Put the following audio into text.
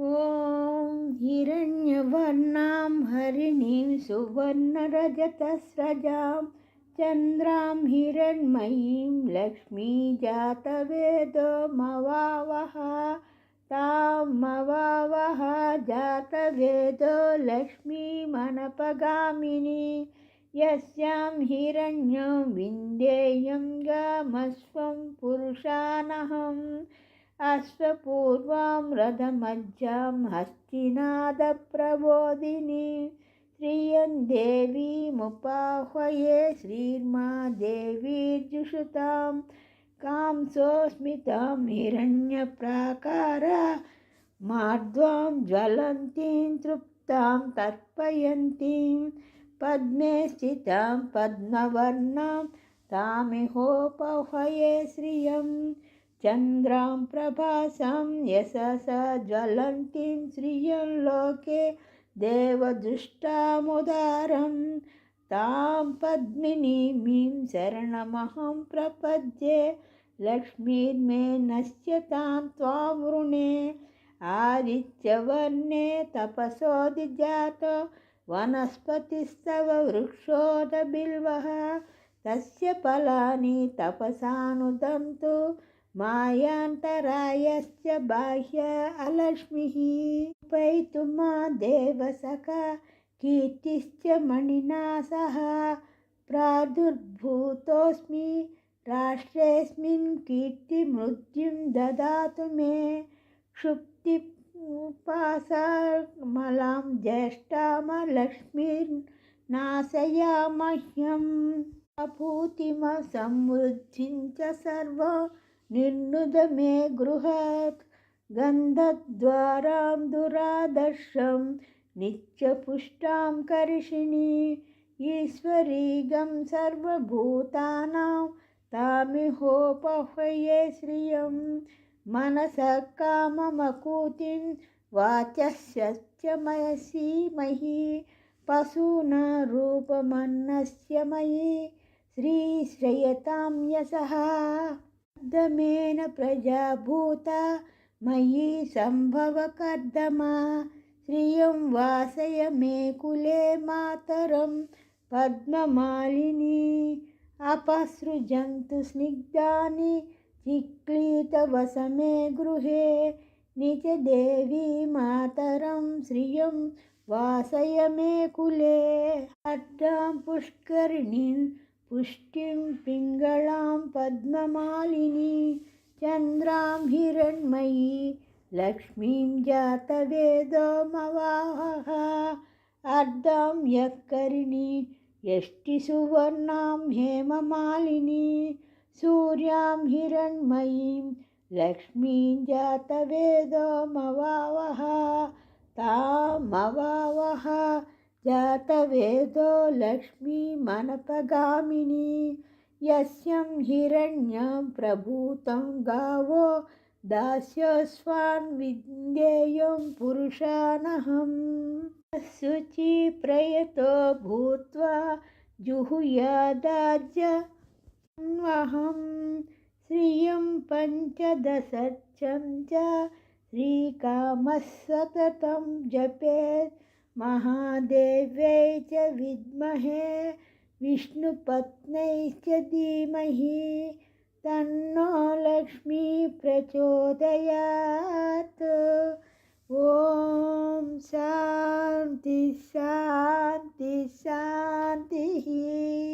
ॐ हिरण्यवर्णां हरिणीं सुवर्णरजतस्रजां चन्द्रां हिरण्मयीं लक्ष्मीजातवेदमवावः तामवावः जातवेदो लक्ष्मीमनपगामिनी यस्यां हिरण्यं विन्देयं गमस्वं पुरुषानहम् అశ్వపూర్వాం రథమజ్జాం హస్తినాథప్రబోధిని శ్రియన్ దేవీముపాహ్వయే శ్రీర్మా దేవీర్జుషుతాం కాంసోస్మితాం హిరణ్యప్రాకార మార్ధ్వాం జ్వలంతీం తృప్తాం తర్పయంతీం. పద్మే స్థితాం పద్మవర్ణాం తామిహోపహ్వయే శ్రియం. चन्द्रां प्रभासां यशसा ज्वलन्तीं श्रियं लोके देवदृष्टामुदारं तां पद्मिनीमीं शरणमहं प्रपद्ये लक्ष्मीर्मे नश्यतां त्वां वृणे आदित्यवर्णे तपसोदिजात वनस्पतिस्तव वृक्षोदबिल्वः तस्य फलानि तपसानुदन्तु मायान्तरायश्च बाह्य अलक्ष्मीः पैतुमा देवसखा कीर्तिश्च मणिना सह प्रादुर्भूतोऽस्मि, राष्ट्रेऽस्मिन् कीर्तिमृत्युं ददातु मे। क्षुप्तिपासामलां ज्येष्ठामलक्ष्मीर्नाशयामह्यम् अभूतिमसमृद्धिं च सर्व निर्नुद मे गृहात् गन्धद्वारां दुरादर्शं नित्यपुष्टां कर्षिणी ईश्वरीगं सर्वभूतानां तामिहोपह्वये श्रियं मनसः काममकूतिं वाचस्य मयसीमहि पशूनारूपमन्नस्य मयि श्रीश्रयतां यशः కర్దమేన ప్రజాభూత మయి సంభవ కర్దమా శ్రియం వాసయ మే కులే మాతరం పద్మమాలిని అపసృజంతు స్నిగ్ధాని చిక్లీతవసమే గృహే నిజ దేవీ మాతరం శ్రియం వాసయ మే కులే. అడ్డాం పుష్కరిణిన్ पुष्टिं पिङ्गळां पद्ममालिनी, चन्द्रां हिरण्मयी, लक्ष्मीं जातवेदमवाहः, अर्धां यःकरिणी यष्टिसुवर्णां हेममालिनी, सूर्यां हिरण्मयीं, लक्ष्मीं जातवेदमवावः, तामवावः जातवेदो लक्ष्मीमनपगामिनी यस्यं हिरण्यं प्रभूतं गावो दास्यस्वान् विन्देयं पुरुषानहम् शुचिप्रयतो भूत्वा जुहुयादाज्यहं श्रियं पञ्चदशर्चं च श्रीकामः सततं जपेत्। महादेव्यै च विद्महे विष्णुपत्न्यैश्च धीमहि तन्नो लक्ष्मी प्रचोदयात्। ॐ शान्तिः